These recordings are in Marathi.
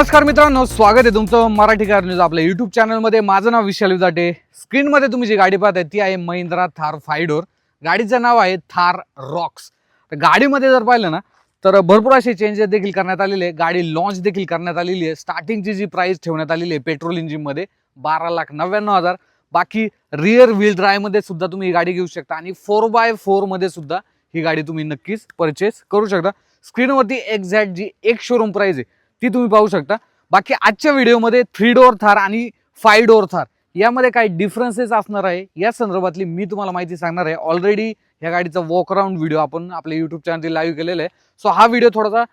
नमस्कार मित्रांनो स्वागत आहे तुमचं मराठी कार न्यूज आपल्या युट्यूब चॅनलमध्ये माझं नाव विशाल विदाटे स्क्रीनमध्ये तुम्ही जी गाडी पाहताय ती आहे महिंद्रा थार फायडोर गाडीचं नाव आहे थार रॉक्स तर गाडीमध्ये जर पाहिलं ना तर भरपूर असे चेंजेस देखील करण्यात आलेले आहे गाडी लॉन्च देखील करण्यात आलेली आहे. स्टार्टिंगची जी प्राईस ठेवण्यात आलेली आहे पेट्रोल इंजिनमध्ये बारा लाख नव्याण्णव हजार. बाकी रिअर व्हील ड्रायमध्ये सुद्धा तुम्ही ही गाडी घेऊ शकता. आणि फोर बाय फोरमध्ये सुद्धा ही गाडी तुम्ही नक्कीच परचेस करू शकता. स्क्रीनवरती एक्झॅक्ट जी एक शोरूम प्राईज आहे ती तुम्ही पाहू शकता. बाकी आजच्या व्हिडिओमध्ये थ्री डोअर थार आणि फाय डोअर थार यामध्ये काही डिफरन्सेस असणार आहे. या संदर्भातली मी तुम्हाला माहिती सांगणार आहे. ऑलरेडी ह्या गाडीचा वॉक अराउंड व्हिडिओ आपण आपल्या युट्यूब चॅनलची लाईव्ह केलेला आहे. सो हा व्हिडिओ थोडासा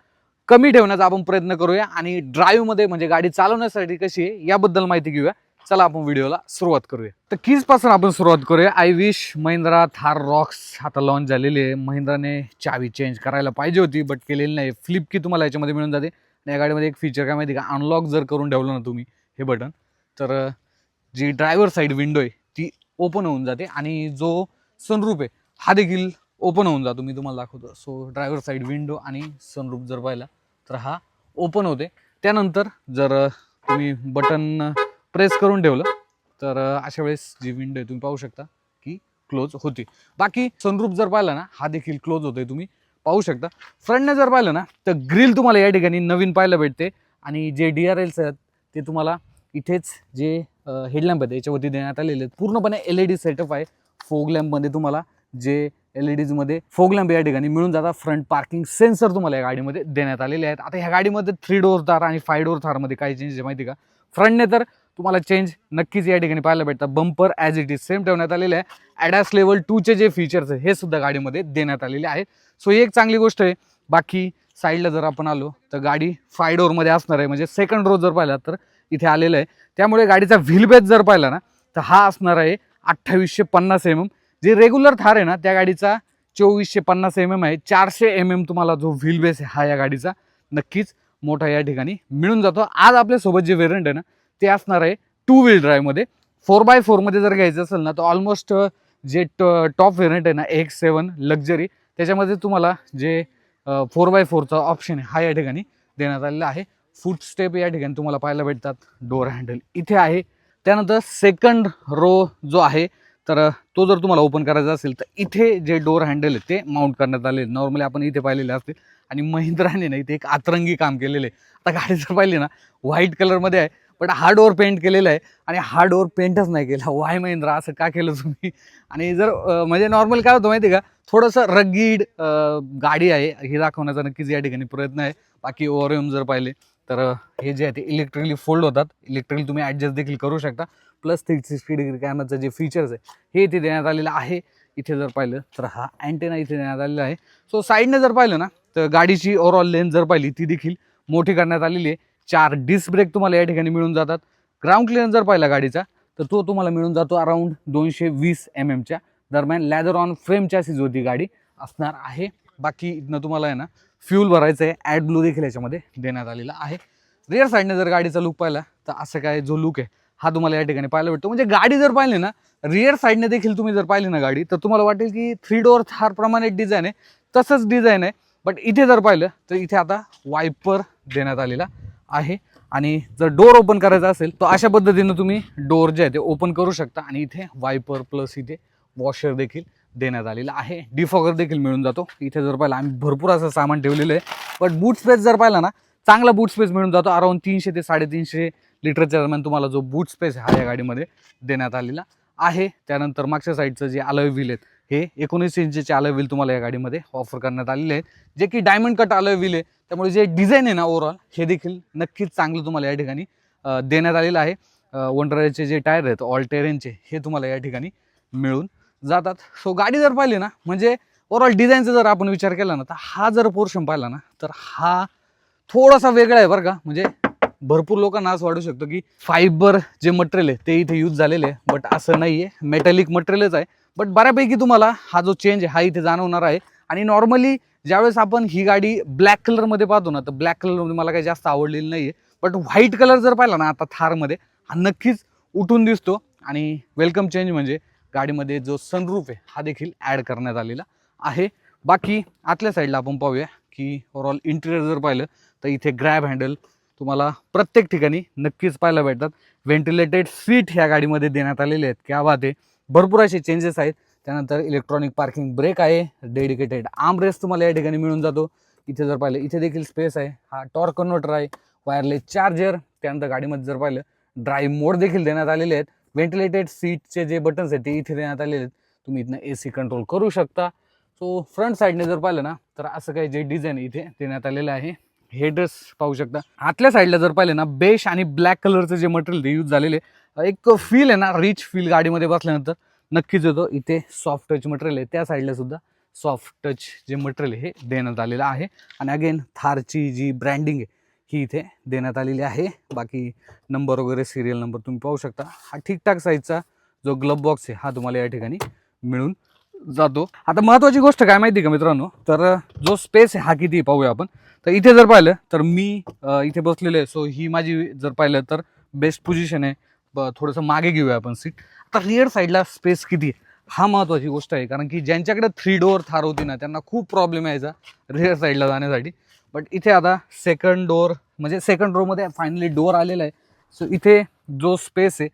कमी ठेवण्याचा आपण प्रयत्न करूया आणि ड्राईव्हमध्ये म्हणजे गाडी चालवण्यासाठी कशी आहे याबद्दल माहिती घेऊया. चला आपण व्हिडिओला सुरुवात करूया. तर कीजपासून आपण सुरुवात करूया. I wish Mahindra Thar roxx आता लॉन्च झालेली आहे. महिंद्राने चावी चेंज करायला पाहिजे होती बट केलेली नाही. फ्लिप की तुम्हाला याच्यामध्ये मिळून जाते. आणि या गाडीमध्ये एक फीचर काय माहिती का? अनलॉक जर करून ठेवलं ना तुम्ही हे बटन तर जी ड्रायव्हर साईड विंडो आहे ती ओपन होऊन जाते आणि जो सनरूप आहे हा देखील ओपन होऊन जातो. मी तुम्हाला दाखवतो. सो ड्रायव्हर साईड विंडो आणि सनरूप जर पाहिला तर हा ओपन होते. त्यानंतर जर तुम्ही बटन प्रेस करून ठेवलं तर अशा वेळेस जी विंडो आहे तुम्ही पाहू शकता की क्लोज होते. बाकी सनरूप जर पाहिला ना हा देखील क्लोज होतोय तुम्ही. पाहू शकता. फ्रंटने जर पाहिलं ना तर ग्रिल तुम्हाला या ठिकाणी नवीन पाहायला भेटते. आणि जे डी आर एल्स आहेत ते तुम्हाला इथेच जे हेडलॅम्प आहेत याच्यावरती देण्यात आलेले आहेत. पूर्णपणे एल ई डी सेटअप आहे. फोग लॅम्पमध्ये तुम्हाला जे एल ई डीजमध्ये फोग लॅम्प या ठिकाणी मिळून जातात. फ्रंट पार्किंग सेन्सर तुम्हाला या गाडीमध्ये देण्यात आलेले आहेत. आता ह्या गाडीमध्ये थ्री डोअर थार आणि फाय डोअर थारमध्ये काय चेंज आहे माहिती का? फ्रंटने तर तुम्हाला चेंज नक्कीच या ठिकाणी पाहायला भेटतात. Bumper as it is same ठेवण्यात आलेले आहे. ॲडॅस लेवल टूचे जे फीचर्स आहे हे सुद्धा गाडीमध्ये देण्यात आलेले आहेत सो ही एक चांगली गोष्ट आहे. बाकी साईडला जर आपण आलो तर गाडी फाय डोअरमध्ये असणार आहे. म्हणजे सेकंड रो जर पाहिला तर इथे आलेलं आहे. त्यामुळे गाडीचा व्हील बेस जर पाहिला ना तर हा असणार आहे अठ्ठावीसशे पन्नास एम एम जे रेग्युलर थार आहे ना त्या गाडीचा चोवीसशे पन्नास एम एम आहे. चारशे एम एम तुम्हाला जो व्हीलबेस आहे हा या गाडीचा नक्कीच मोठा या ठिकाणी मिळून जातो. आज आपल्यासोबत जे वेरियंट आहे ना ते असणार आहे टू व्हील ड्राईव्हमध्ये फोर बाय फोरमध्ये जर घ्यायचं असेल ना तर ऑलमोस्ट जे टॉप व्हेरियंट आहे ना एक्स सेवन लक्झरी त्याच्यामध्ये तुम्हाला जे फोर बाय फोरचा ऑप्शन आहे हा या ठिकाणी देण्यात आलेला आहे. फूट स्टेप या ठिकाणी तुम्हाला पाहायला भेटतात. डोअर हँडल इथे आहे. त्यानंतर सेकंड रो जो आहे तर तो जर तुम्हाला ओपन करायचा असेल तर इथे जे डोअर हँडल आहे ते माउंट करण्यात आले नॉर्मली आपण इथे पाहिलेले असतील. आणि महिंद्राने ना इथे एक आतरंगी काम केलेलं आहे. आता गाडी जर पाहिली ना व्हाईट कलरमध्ये आहे पण हा डोअर पेंट केलेला आहे आणि हा डोअर पेंटच नाही केला. वाय महिंद्रा असं का केलं तुम्ही? आणि जर म्हणजे नॉर्मल काय होतं माहिती आहे का? थोडंसं रगीड गाडी आहे. हे दाखवण्याचा नक्कीच या ठिकाणी प्रयत्न आहे. बाकी ओव्हरएम जर पाहिले तर हे जे आहे ते इलेक्ट्रिकली फोल्ड होतात. इलेक्ट्रिकली तुम्ही ॲडजस्ट देखील करू शकता. प्लस थ्री सिक्स्टी डिग्री कॅमेराचं जे फीचर्स आहे हे इथे देण्यात आलेलं आहे. इथे जर पाहिलं तर हा अँटेना इथे देण्यात आलेला आहे. सो साईडने जर पाहिलं ना तर गाडीची ओव्हरऑल लेन्थ जर पाहिली ती देखील मोठी करण्यात आलेली आहे. चार डिस्क ब्रेक तुम्हाला या ठिकाणी मिळून जातात. ग्राउंड क्लिअरन्स जर पाहिला गाडीचा तर तो तुम्हाला मिळून जातो अराऊंड दोनशे वीस एम एमच्या दरम्यान. लॅदर ऑन फ्रेमच्या होती गाडी असणार आहे. बाकी इथनं तुम्हाला आहे ना फ्यूल भरायचं आहे. ॲड ब्लू देखील याच्यामध्ये देण्यात आलेला आहे. रिअर साईडने जर गाडीचा लुक पाहिला तर असं काय जो लुक आहे हा तुम्हाला या ठिकाणी पाहायला भेटतो. म्हणजे गाडी जर पाहिली ना रिअर साईडने देखील तुम्ही जर पाहिली ना गाडी तर तुम्हाला वाटेल की थ्री डोअर थारप्रमाणे डिझाईन आहे. तसंच डिझाईन आहे. बट इथे जर पाहिलं तर इथे आता वायपर देण्यात आलेला आहे. आणि जर डोअर ओपन करायचा असेल तर अशा पद्धतीनं तुम्ही डोअर जे आहे ते ओपन करू शकता. आणि इथे वायपर प्लस इथे वॉशर देखील देण्यात आलेला आहे. डिफॉगर देखील मिळून जातो. इथे जर पाहिलं आम्ही भरपूर असं सामान ठेवलेलं आहे. बट बूट स्पेस जर पाहिला ना चांगला बूट स्पेस मिळून जातो. अराऊंड तीनशे ते साडेतीनशे लिटरच्या दरम्यान तुम्हाला जो बूट स्पेस हा या गाडीमध्ये देण्यात आलेला आहे. त्यानंतर मागच्या साईडचं जे अलॉय व्हील आहेत हे एकोणीस इंचचे अलॉय व्हील तुम्हाला या गाडीमध्ये ऑफर करण्यात आलेले आहेत. जे की डायमंड कट अलॉय व्हील आहे. त्यामुळे जे डिझाईन आहे ना ओव्हरऑल हे देखील नक्कीच चांगलं तुम्हाला या ठिकाणी देण्यात आलेलं आहे. वंडराचे जे टायर आहेत ऑल टेरेनचे हे तुम्हाला या ठिकाणी मिळून जातात. सो गाडी जर पाहिली ना म्हणजे ओव्हरऑल डिझाईनचा जर आपण विचार केला ना तर हा जर पोर्शन पाहिला ना तर हा थोडासा वेगळा आहे बरं का. म्हणजे भरपूर लोकांना असं वाटू शकतो की फायबर जे मटेरियल आहे ते इथे यूज झालेले आहे. बट असं नाही आहे मेटॅलिक मटेरियलच आहे. बट बऱ्यापैकी तुम्हाला हा जो चेंज आहे हा इथे जाणवणार आहे. आणि नॉर्मली ज्यावेळेस आपण ही गाडी ब्लॅक कलरमध्ये पाहतो ना तर ब्लॅक कलरमध्ये मला काही जास्त आवडलेली नाही आहे बट व्हाईट कलर जर पाहिला ना आता थारमध्ये हा नक्कीच उठून दिसतो. आणि वेलकम चेंज म्हणजे गाडीमध्ये जो सनरूफ आहे हा देखील ॲड करण्यात आलेला आहे. बाकी आतल्या साईडला आपण पाहूया की ओव्हरऑल इंटिरियर जर पाहिलं तर इथे ग्रॅब हँडल तुम्हाला प्रत्येक ठिकाणी नक्कीच पाहायला भेटतात. व्हेंटिलेटेड सीट ह्या गाडीमध्ये देण्यात आलेले आहेत. क्या बात आहे. भरपूर असे चेंजेस आहेत. त्यानंतर इलेक्ट्रॉनिक पार्किंग ब्रेक आहे. डेडिकेटेड आर्म रेस्ट तुम्हाला या ठिकाणी मिळून जातो. इथे जर पाहिलं इथे देखील स्पेस आहे. हा टॉर्क कन्व्हर्टर आहे. वायरलेस चार्जर त्यानंतर गाडीमध्ये जर पाहिलं ड्राईव्ह मोड देखील देण्यात आलेले आहेत. व्हेंटिलेटेड सीटचे जे बटन्स आहेत ते इथे देण्यात आलेले आहेत. तुम्ही इथनं ए सी कंट्रोल करू शकता. सो फ्रंट साईडने जर पाहिलं ना तर असं काही जे डिझाईन इथे देण्यात आलेलं आहे. हेडर्स पाहू शकता. आतल्या साईडला जर पाहिलं ना बेश आणि ब्लॅक कलरचं जे मटेरियल ते यूज झालेले आहे, एक फील आहे ना रिच फील गाडीमध्ये बसल्यानंतर नक्कीच येतो. इथे सॉफ्ट टच मटेरियल आहे. त्या साईडला सुद्धा सॉफ्ट टच जे मटेरियल हे देण्यात आलेलं आहे. आणि अगेन थारची जी ब्रँडिंग आहे ही इथे देण्यात आलेली आहे. बाकी नंबर वगैरे सिरियल नंबर तुम्ही पाहू शकता. हा ठीकठाक साईजचा जो ग्लब बॉक्स आहे हा तुम्हाला या ठिकाणी मिळून जातो. आता महत्त्वाची गोष्ट काय माहिती का मित्रांनो? तर जो स्पेस आहे हा किती पाहूया आपण. तर इथे जर पाहिलं तर मी इथे बसलेलो आहे. सो ही माझी जर पाहिलं तर बेस्ट पोझिशन आहे. थोडंसं मागे घेऊया आपण सीट. आता रिअर साईडला स्पेस किती आहे? हा महत्त्वाची गोष्ट आहे कारण की ज्यांच्याकडे थ्री डोअर थार होती ना त्यांना खूप प्रॉब्लेम यायचा रिअर साईडला जाण्यासाठी. बट इथे आता सेकंड डोअर म्हणजे सेकंड रोमध्ये फायनली डोअर आलेला आहे. सो इथे जो स्पेस आहे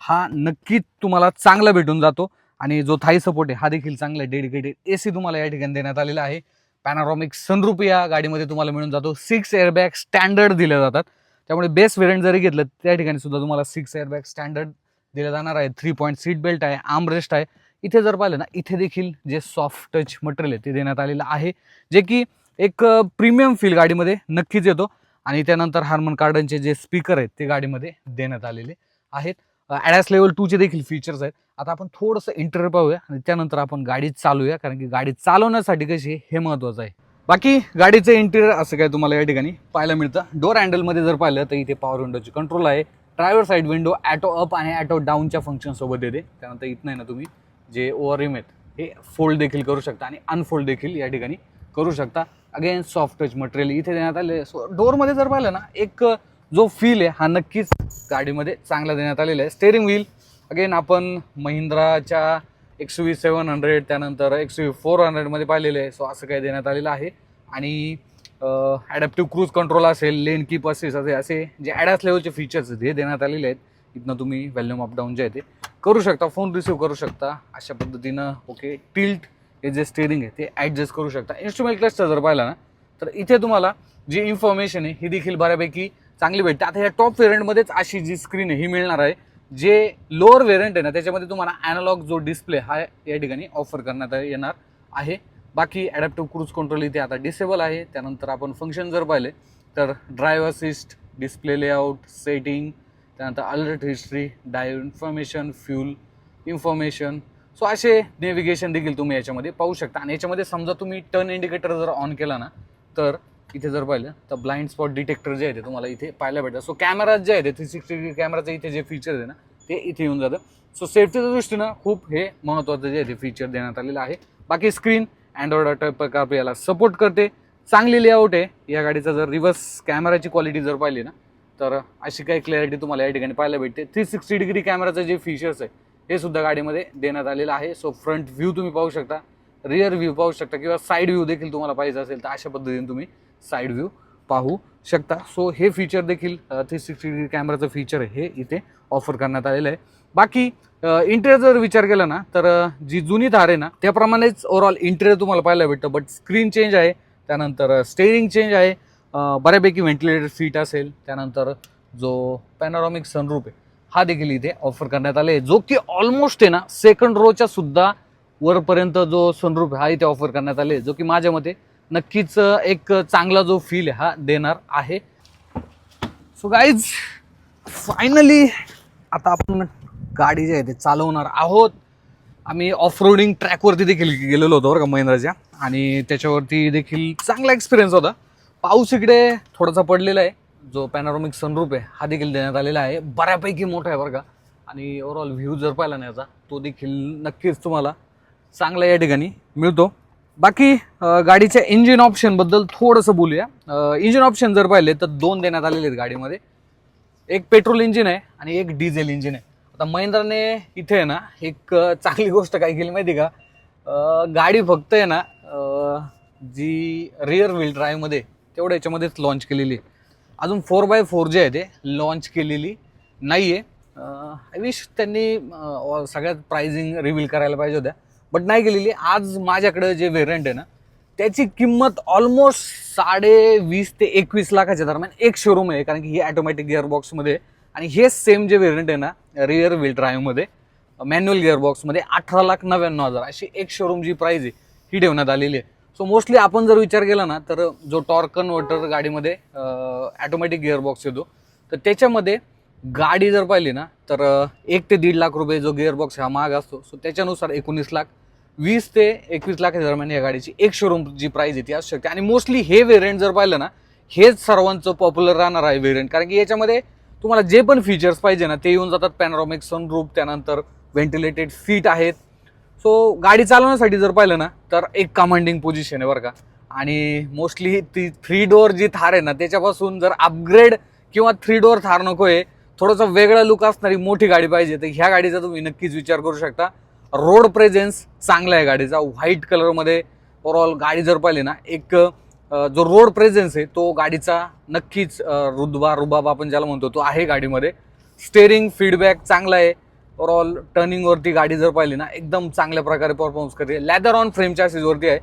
हा नक्कीच तुम्हाला चांगला भेटून जातो. आणि जो थाई सपोर्ट आहे हा देखील चांगला आहे. डेडिकेटेड ए सी तुम्हाला या ठिकाणी देण्यात आलेला आहे. पॅनारॉमिक सनरूप या गाडीमध्ये तुम्हाला मिळून जातो. सिक्स एअरबॅग स्टँडर्ड दिले जातात. त्यामुळे बेस्ट व्हेरियंट जरी घेतलं त्या ठिकाणी सुद्धा तुम्हाला सिक्स एअरबॅग स्टँडर्ड दिले जाणार आहे. थ्री पॉईंट सीट बेल्ट आहे आर्मरेस्ट आहे. इथे जर पाहिलं ना इथे देखील जे सॉफ्ट टच मटेरियल आहे ते देण्यात आलेलं आहे. जे की एक प्रीमियम फील गाडीमध्ये नक्कीच येतो. आणि त्यानंतर हार्मन कार्डनचे जे स्पीकर आहेत ते गाडीमध्ये देण्यात आलेले आहेत. ॲडॅस लेवल टूचे देखील फीचर्स आहेत. आता आपण थोडंसं इंटरव्ह्यू पाहूया आणि त्यानंतर आपण गाडी चालूया कारण की गाडी चालवण्यासाठी कशी हे महत्त्वाचं आहे. बाकी गाडीचं इंटिरियर असं काय तुम्हाला या ठिकाणी पाहायला मिळतं? डोर हँडलमध्ये जर पाहिलं तर इथे पॉवर विंडोची कंट्रोल आहे. Driver side window auto up आणि ॲटो डाऊनच्या फंक्शनसोबत येते. त्यानंतर इथं नाही ना तुम्ही जे ओवर रिम आहेत हे फोल्ड देखील करू शकता आणि अनफोल्ड देखील या ठिकाणी करू शकता. अगेन सॉफ्ट टच मटेरियल इथे देण्यात आले सो डोअरमध्ये जर पाहिलं ना एक जो फील आहे हा नक्कीच गाडीमध्ये चांगला देण्यात आलेला आहे. स्टेअरिंग व्हील अगेन आपण महिंद्राच्या एक्स व्ही सेवन हंड्रेड त्यानंतर एक्स व्ही फोर हंड्रेडमध्ये पाहिलेलं आहे. सो असं काही देण्यात आलेलं आहे. आणि ॲडॅप्टिव्ह क्रूज कंट्रोल असेल लेन कीप असेल असे असे जे ॲडॅस लेवलचे फीचर्स आहेत हे देण्यात आलेले आहेत. इथनं तुम्ही व्हॅल्यूम अप डाऊन जे आहे ते करू शकता फोन रिसिव्ह करू शकता. अशा पद्धतीनं ओके टिल्ट हे जे स्टेरिंग आहे ते ॲडजस्ट करू शकता. इन्स्ट्रुमेंट क्लस्टर जर पाहिला ना तर इथे तुम्हाला जी इन्फॉर्मेशन आहे ही देखील बऱ्यापैकी चांगली भेटते. आता या टॉप व्हेरियंटमध्येच अशी जी स्क्रीन आहे ही मिळणार आहे. जे लोअर व्हेरियंट आहे ना त्याच्यामध्ये तुम्हाला ॲनालॉग जो डिस्प्ले हा या ठिकाणी ऑफर करण्यात येणार आहे. बाकी ॲडॅप्टिव्ह क्रूज कंट्रोल इथे आता डिसेबल आहे. त्यानंतर आपण फंक्शन जर पाहिले तर drive assist display layout setting त्यानंतर alert history drive information fuel information so असे नेव्हिगेशन देखील तुम्ही याच्यामध्ये पाहू शकता. आणि याच्यामध्ये समजा तुम्ही टर्न इंडिकेटर जर ऑन केला ना तर इथे जर पाहिलं तर ब्लाइंड स्पॉट डिटेक्टर जे आहे ते तुम्हाला इथे पाहायला भेटतं सो कॅमेरा जे आहे ते थ्री सिक्स्टी डिग्री कॅमेराचं इथे जे फीचर आहे ना ते इथे येऊन जातं. सो सेफ्टीच्या दृष्टीनं खूप हे महत्त्वाचं जे आहे ते फीचर देण्यात आलेलं आहे. बाकी स्क्रीन अँड्रॉइड ऑटो प्रकार याला सपोर्ट करते. चांगली लेआउट आहे. या गाडीचा जर रिव्हर्स कॅमेराची क्वालिटी जर पाहिली ना तर अशी काही क्लॅरिटी तुम्हाला या ठिकाणी पाहायला भेटते. थ्री सिक्स्टी डिग्री कॅमेराचं जे फीचर्स आहे हे सुद्धा गाडीमध्ये देण्यात आलेलं आहे. सो फ्रंट व्ह्यू तुम्ही पाहू शकता. रिअर व्ह्यू पाहू शकता किंवा साईड व्ह्यू देखील तुम्हाला पाहिजे असेल तर अशा पद्धतीने तुम्ही साईड व्ह्यू पाहू शकता. सो हे फीचर देखील थ्री सिक्स्टी डिग्री कॅमेराचं फीचर हे इथे ऑफर करण्यात आलेलं आहे. बाकी इंटेरियर जर विचार केला ना तर जी जुनी थार आहे ना त्याप्रमाणेच ओव्हरऑल इंटेरियर तुम्हाला पाहायला भेटतं. बट स्क्रीन चेंज आहे. त्यानंतर स्टेअरिंग चेंज आहे. बऱ्यापैकी व्हेंटिलेटेड सीट असेल. त्यानंतर जो पॅनॉरॉमिक सनरूप आहे हा देखील इथे ऑफर करण्यात आले जो की ऑलमोस्ट आहे ना सेकंड रोच्या सुद्धा वरपर्यंत जो सनरूप आहे हा इथे ऑफर करण्यात आले. जो की माझ्या मते नक्कीच एक चांगला जो फील आहे हा देणार आहे. सो गाईज फायनली आता आपण गाडी जी आहे ते चालवणार आहोत. आम्ही ऑफ रोडिंग ट्रॅकवरती देखील गेलेलो होतो बरं का महिंद्राच्या. आणि त्याच्यावरती देखील चांगला एक्सपिरियन्स होता. पाऊस इकडे थोडासा पडलेला आहे. जो पॅनॉरॉमिक सनरूप आहे हा देखील देण्यात आलेला आहे. बऱ्यापैकी मोठा आहे बरं का. आणि ओव्हरऑल व्ह्यू जर पाहिला नाही याचा तो देखील नक्कीच तुम्हाला चांगला या ठिकाणी मिळतो. बाकी गाडीच्या इंजिन ऑप्शनबद्दल थोडंसं बोलूया. इंजिन ऑप्शन जर पाहिले तर दोन देण्यात आलेले आहेत गाडीमध्ये. एक पेट्रोल इंजिन आहे आणि एक डिझेल इंजिन आहे. आता महिंद्राने इथे आहे ना एक चांगली गोष्ट काय केली माहिती का? गाडी फक्त आहे ना जी रिअर व्हील ड्राईव्हमध्ये तेवढ्या याच्यामध्येच लॉन्च केलेली आहे. अजून फोर बाय फोर जे आहे ते लॉन्च केलेली नाही आहे आय विश त्यांनी सगळ्यात प्राइसिंग रिव्हील करायला पाहिजे होत्या. बट नाही गेलेली. आज माझ्याकडं जे व्हेरियंट आहे ना त्याची किंमत ऑलमोस्ट साडे वीस ते एकवीस लाखाच्या दरम्यान एक शोरूम आहे. कारण की ही ॲटोमॅटिक गिअरबॉक्समध्ये आहे. आणि हे सेम जे व्हेरियंट आहे ना रिअर व्हील ड्राईव्हमध्ये मॅन्युअल गिअरबॉक्समध्ये अठरा लाख नव्याण्णव हजार अशी एक शोरूम जी प्राईज आहे ही ठेवण्यात आलेली आहे. सो मोस्टली आपण जर विचार केला ना तर जो टॉर्क कन्व्हर्टर गाडीमध्ये ॲटोमॅटिक गिअरबॉक्स येतो तर त्याच्यामध्ये गाडी जर पाहिली ना तर एक ते दीड लाख रुपये जो गिअरबॉक्स हा महाग असतो. सो त्याच्यानुसार एकोणीस लाख वीस ते एकवीस लाखाच्या दरम्यान या गाडीची एक शोरूम जी प्राईज आहे ती असू शकते. आणि मोस्टली हे व्हेरियंट जर पाहिलं ना हेच सर्वांचं पॉप्युलर राहणार आहे व्हेरियंट कारण की याच्यामध्ये तुम्हाला जे पण फीचर्स पाहिजे ना ते येऊन जातात. पॅनॉरॉमिक सनरूप त्यानंतर व्हेंटिलेटेड सीट आहेत. सो गाडी चालवण्यासाठी जर पाहिलं ना तर एक कमांडिंग पोझिशन आहे बरं का. आणि मोस्टली ती थ्री डोअर जी थार आहे ना त्याच्यापासून जर अपग्रेड किंवा थ्री डोअर थार नको आहे थोडंसं वेगळा लुक असणारी मोठी गाडी पाहिजे तर ह्या गाडीचा तुम्ही नक्कीच विचार करू शकता. रोड प्रेझेन्स चांगला आहे गाडीचा. व्हाईट कलरमध्ये ओव्हरऑल गाडी जर पाहिली ना एक जो रोड प्रेझेन्स आहे तो गाडीचा नक्कीच रुदबा रुबाब आपण ज्याला म्हणतो तो आहे गाडीमध्ये. स्टेअरिंग फीडबॅक चांगला आहे. ओव्हरऑल टर्निंगवरती गाडी जर पाहिली ना एकदम चांगल्या प्रकारे परफॉर्मन्स करते. लॅदर ऑन फ्रेमच्या सीजवरती आहे.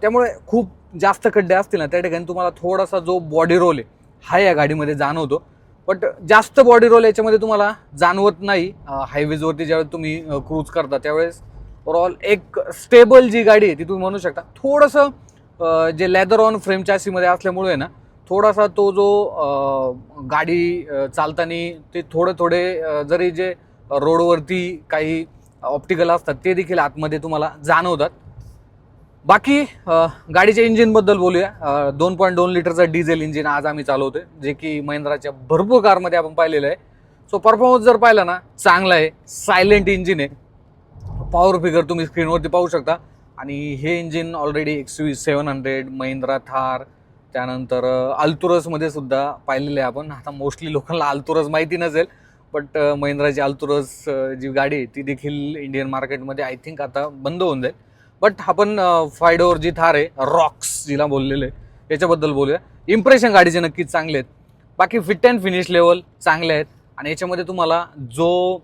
त्यामुळे खूप जास्त खड्डे असतील ना त्या ठिकाणी तुम्हाला थोडासा जो बॉडी रोल आहे हा या गाडीमध्ये जाणवतो. बट जास्त बॉडी रोल याच्यामध्ये तुम्हाला जाणवत नाही. हायवेजवरती ज्यावेळेस तुम्ही क्रूज करता त्यावेळेस ओव्हरऑल एक स्टेबल जी गाडी आहे ती तुम्ही म्हणू शकता. थोडंसं जे लेदर ऑन फ्रेम चॅसीमध्ये असल्यामुळे ना थोडासा तो जो गाडी चालताना ते थोडे थोडे जरी जे रोडवरती काही ऑप्टिकल असतात ते देखील आतमध्ये तुम्हाला जाणवतात. बाकी गाडीच्या इंजिनबद्दल बोलूया. दोन पॉईंट दोन लिटरचा डिझेल इंजिन आज आम्ही चालवतोय जे की महिंद्राच्या भरपूर कारमध्ये आपण पाहिलेलं आहे. सो परफॉर्मन्स जर पाहिला ना चांगला आहे सायलेंट इंजिन आहे. पॉवर फिगर तुम्ही स्क्रीनवरती पाहू शकता. आणि हे engine already X U seven hundred Mahindra Thar त्यानंतर अल्तुरसमध्ये सुद्धा पाहिलेलं आहे आपण. आता मोस्टली लोकांना अल्तुरस माहिती नसेल बट महिंद्राची अल्तुरस जी गाडी आहे ती देखील इंडियन मार्केटमध्ये आय थिंक आता बंद होऊन जाईल. बट आपण फायडोवर जी थार आहे रॉक्स जिला बोललेलं आहे याच्याबद्दल बोलूया. इम्प्रेशन गाडीचे नक्कीच चांगले आहेत. बाकी फिट अँड फिनिश लेवल चांगले आहेत. आणि याच्यामध्ये तुम्हाला जो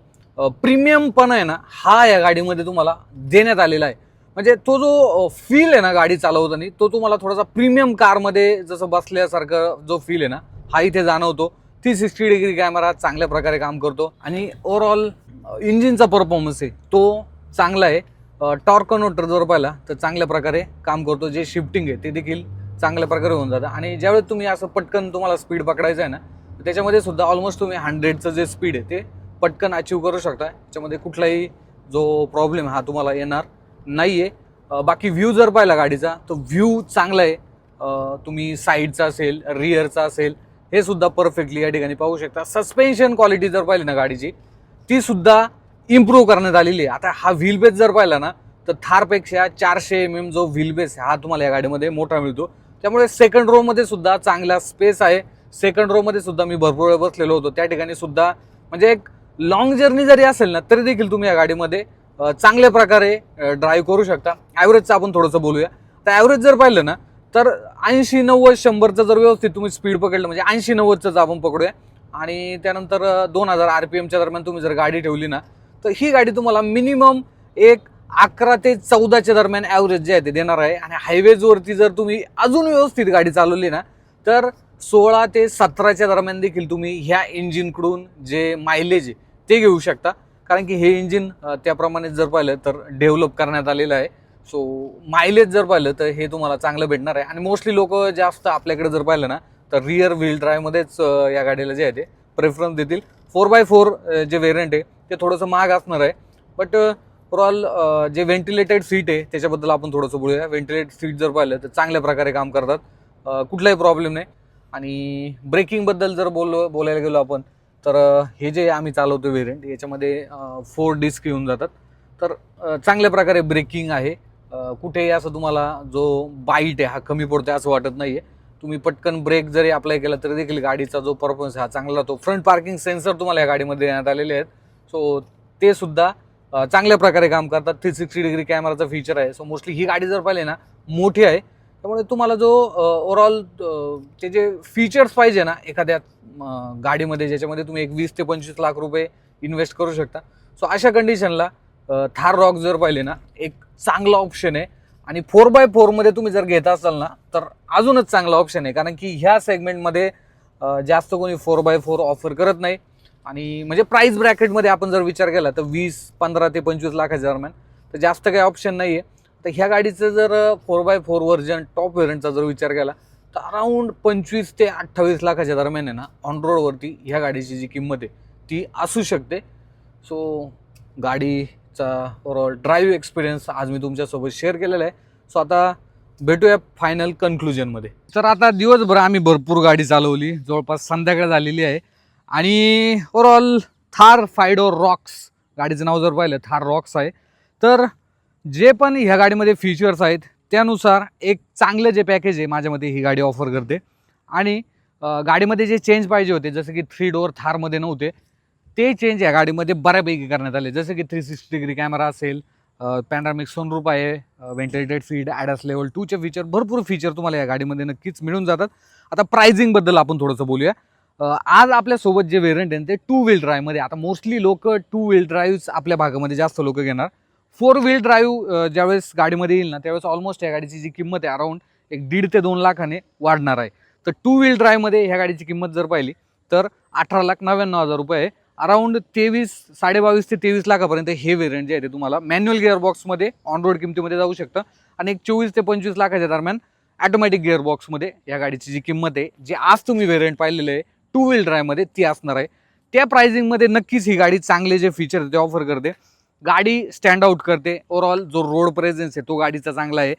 प्रीमियम पण आहे ना हा या गाडीमध्ये तुम्हाला देण्यात आलेला आहे. म्हणजे तो जो फील आहे ना गाडी चालवताना तो तुम्हाला थोडासा प्रीमियम कारमध्ये जसं बसल्यासारखं जो फील आहे ना हा इथे जाणवतो. थ्री सिक्स्टी डिग्री कॅमेरा चांगल्या प्रकारे काम करतो. आणि ओव्हरऑल इंजिनचा परफॉर्मन्स आहे तो चांगला आहे. टॉर्क कन्व्हर्टर जर पाहिला तर चांगल्या प्रकारे काम करतो. जे शिफ्टिंग आहे ते देखील चांगल्या प्रकारे होऊन जातं. आणि ज्यावेळेस तुम्ही असं पटकन तुम्हाला स्पीड पकडायचं आहे ना त्याच्यामध्ये सुद्धा ऑलमोस्ट तुम्ही हंड्रेडचं जे स्पीड आहे ते पटकन अचीव करू शकता. त्याच्यामध्ये कुठलाही जो प्रॉब्लेम हा तुम्हाला येणार नाही आहे बाकी व्ह्यू जर पाहिला गाडीचा तो व्ह्यू चांगला आहे. तुम्ही साईडचा असेल रिअरचा असेल हे सुद्धा परफेक्टली या ठिकाणी पाहू शकता. सस्पेन्शन क्वालिटी जर पाहिली ना गाडीची ती सुद्धा इम्प्रूव्ह करण्यात आलेली आहे. आता हा व्हील बेस जर पाहिला ना तर थारपेक्षा चारशे एम एम जो व्हील बेस हा तुम्हाला या गाडीमध्ये मोठा मिळतो. त्यामुळे सेकंड रोमध्ये सुद्धा चांगला स्पेस आहे. सेकंड रोमध्ये सुद्धा मी भरपूर वेळ बसलेलो होतो. त्या ठिकाणी सुद्धा म्हणजे एक लॉंग जर्नी जरी असेल ना तरी देखील तुम्ही या गाडीमध्ये चांगल्या प्रकारे ड्राईव्ह करू शकता. ॲव्हरेजचं आपण थोडंसं बोलूया. तर ॲव्हरेज जर पाहिलं ना तर ऐंशी नव्वद शंभरचं जर व्यवस्थित तुम्ही स्पीड पकडलं म्हणजे ऐंशी नव्वदचं आपण पकडूया. आणि त्यानंतर दोन हजार आर पी एमच्या दरम्यान तुम्ही जर गाडी ठेवली ना तर ही गाडी तुम्हाला मिनिमम एक अकरा ते चौदाच्या दरम्यान ॲव्हरेज जे आहे ते देणार आहे. आणि हायवेजवरती जर तुम्ही अजून व्यवस्थित गाडी चालवली ना तर सोळा ते सतराच्या दरम्यान देखील तुम्ही ह्या इंजिनकडून जे मायलेज आहे ते घेऊ शकता. कारण की हे इंजिन त्याप्रमाणे जर पाहिलं तर डेव्हलप करण्यात आलेलं आहे. सो मायलेज जर पाहिलं तर हे तुम्हाला चांगलं भेटणार आहे. आणि मोस्टली लोक जास्त आपल्याकडे जर पाहिलं ना तर रिअर व्हील ड्राईव्हमध्येच या गाडीला जे आहे ते प्रेफरन्स देतील. फोर बाय फोर जे व्हेरियंट आहे ते थोडंसं महाग असणार आहे. बट ओव्हरऑल जे व्हेंटिलेटेड सीट आहे त्याच्याबद्दल आपण थोडंसं बोलूया. व्हेंटिलेटेड सीट जर पाहिलं तर चांगल्या प्रकारे काम करतात. कुठलाही प्रॉब्लेम नाही. आणि ब्रेकिंगबद्दल जर बोललो बोलायला गेलो आपण तर हे जे आम्ही चालवतो व्हेरियंट याच्यामध्ये फोर डिस्क येऊन जातात. तर चांगल्या प्रकारे ब्रेकिंग आहे. कुठेही असं तुम्हाला जो बाईट आहे हा कमी पडतोय असं वाटत नाही आहे तुम्ही पटकन ब्रेक जरी अप्लाय केला तरी देखील गाडीचा जो परफॉर्मन्स हा चांगला राहतो. फ्रंट पार्किंग सेन्सर तुम्हाला या गाडीमध्ये देण्यात आलेले आहेत. सो ते सुद्धा चांगल्या प्रकारे काम करतात. थ्री सिक्स्टी डिग्री कॅमेराचा फीचर आहे. सो मोस्टली ही गाडी जर पाहिली ना मोठी आहे. त्यामुळे तुम्हाला जो ओव्हरऑल ते जे फीचर्स पाहिजे ना एखाद्या गाडीमध्ये ज्याच्यामध्ये तुम्ही एक वीस ते पंचवीस लाख रुपये इन्व्हेस्ट करू शकता. सो अशा कंडिशनला थार रॉक जर पाहिले ना एक चांगला ऑप्शन आहे. आणि फोर बाय फोरमध्ये तुम्ही जर घेत असाल ना तर अजूनच चांगला ऑप्शन आहे. कारण की ह्या सेगमेंटमध्ये जास्त कोणी फोर बाय फोर ऑफर करत नाही. आणि म्हणजे प्राईस ब्रॅकेटमध्ये आपण जर विचार केला तर वीस पंधरा ते पंचवीस लाखाच्या दरम्यान. तर जास्त काही ऑप्शन नाही आहे तर ह्या गाडीचं जर four by four version top व्हेरियंटचा जर विचार केला तर अराऊंड पंचवीस ते अठ्ठावीस लाखाच्या दरम्यान आहे ना ऑन रोडवरती ह्या गाडीची जी किंमत आहे ती असू शकते. सो गाडीचा ओव्हरऑल ड्राईव्ह एक्सपिरियन्स आज मी तुमच्यासोबत शेअर केलेला आहे. सो आता भेटूया फायनल कन्क्लुजनमध्ये तर आता दिवसभर आम्ही भरपूर गाडी चालवली. जवळपास संध्याकाळ झालेली आहे. आणि ओवरऑल थार फायडो रॉक्स गाडीचं नाव जर पाहिलं थार रॉक्स आहे. तर जे पण ह्या गाडीमध्ये फीचर्स आहेत त्यानुसार एक चांगलं जे पॅकेज आहे माझ्यामध्ये ही गाडी ऑफर करते. आणि गाडीमध्ये जे चेंज पाहिजे होते जसं की थ्री डोअर थारमध्ये नव्हते ते चेंज या गाडीमध्ये बऱ्यापैकी करण्यात आले. जसं की थ्री सिक्स्टी डिग्री कॅमेरा असेल पॅनरामिक सनरूप आहे व्हेंटिलेटेड फीड ॲडस लेवल टूचे फीचर भरपूर फीचर तुम्हाला या गाडीमध्ये नक्कीच मिळून जातात. आता प्रायझिंगबद्दल आपण थोडंसं बोलूया. आज आपल्यासोबत जे व्हेरियंट आहे ते टू व्हील ड्राईव्हमध्ये आता मोस्टली लोक टू व्हील ड्राईव्ह आपल्या भागामध्ये जास्त लोक घेणार. फोर व्हील ड्राईव्ह ज्यावेळेस गाडीमध्ये येईल ना त्यावेळेस ऑलमोस्ट या गाडीची जी किंमत आहे अराऊंड एक दीड ते दोन लाखाने वाढणार आहे. तर टू व्हील ड्राईव्हमध्ये ह्या गाडीची किंमत जर पाहिली तर अठरा लाख नव्याण्णव हजार रुपये आहे. अराऊंड तेवीस साडेबावीस ते तेवीस लाखापर्यंत हे व्हेरियंट जे आहे ते तुम्हाला मॅन्युअल गिअरबॉक्समध्ये ऑन रोड किमतीमध्ये जाऊ शकतं. आणि एक चोवीस ते पंचवीस लाखाच्या दरम्यान ॲटोमॅटिक गिअरबॉक्समध्ये या गाडीची जी किंमत आहे जी आज तुम्ही व्हेरियंट पाहिलेलं आहे टू व्हील ड्राईव्हमध्ये ती असणार आहे. त्या प्राइसिंगमध्ये नक्कीच ही गाडी चांगले जे फीचर ते ऑफर करते. गाडी स्टँड आउट करते. ओव्हरऑल जो रोड प्रेझेन्स आहे तो गाडीचा चांगला आहे.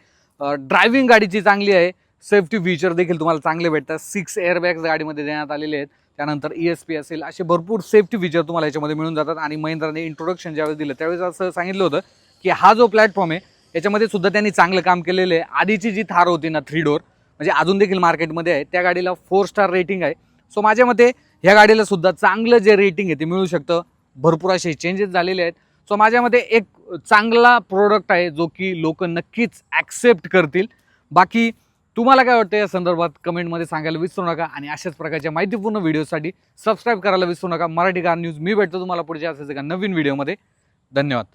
ड्रायव्हिंग गाडीची चांगली आहे. सेफ्टी फीचर देखील तुम्हाला चांगले भेटतात. सिक्स एअरबॅग्स गाडीमध्ये देण्यात आलेले आहेत. त्यानंतर ई एस पी असेल असे भरपूर सेफ्टी फीचर तुम्हाला याच्यामध्ये मिळून जातात. आणि महिंद्राने इंट्रोडक्शन ज्यावेळेस दिलं त्यावेळेस असं सांगितलं होतं की हा जो प्लॅटफॉर्म आहे याच्यामध्ये सुद्धा त्यांनी चांगलं काम केलेलं आहे. आधीची जी थार होती ना थ्री डोर म्हणजे अजून देखील मार्केटमध्ये आहे त्या गाडीला फोर स्टार रेटिंग आहे. सो माझ्या मते ह्या गाडीला सुद्धा चांगलं जे रेटिंग आहे ते मिळू शकतं. भरपूर असे चेंजेस झालेले आहेत. सो माझ्यामध्ये एक चांगला प्रोडक्ट आहे जो की लोक नक्कीच ॲक्सेप्ट करतील. बाकी तुम्हाला काय वाटतं या संदर्भात कमेंटमध्ये सांगायला विसरू नका आणि अशाच प्रकारच्या माहितीपूर्ण व्हिडिओसाठी सबस्क्राईब करायला विसरू नका. मराठी कार न्यूज मी भेटतो तुम्हाला पुढच्या असेच एका नवीन व्हिडिओमध्ये धन्यवाद.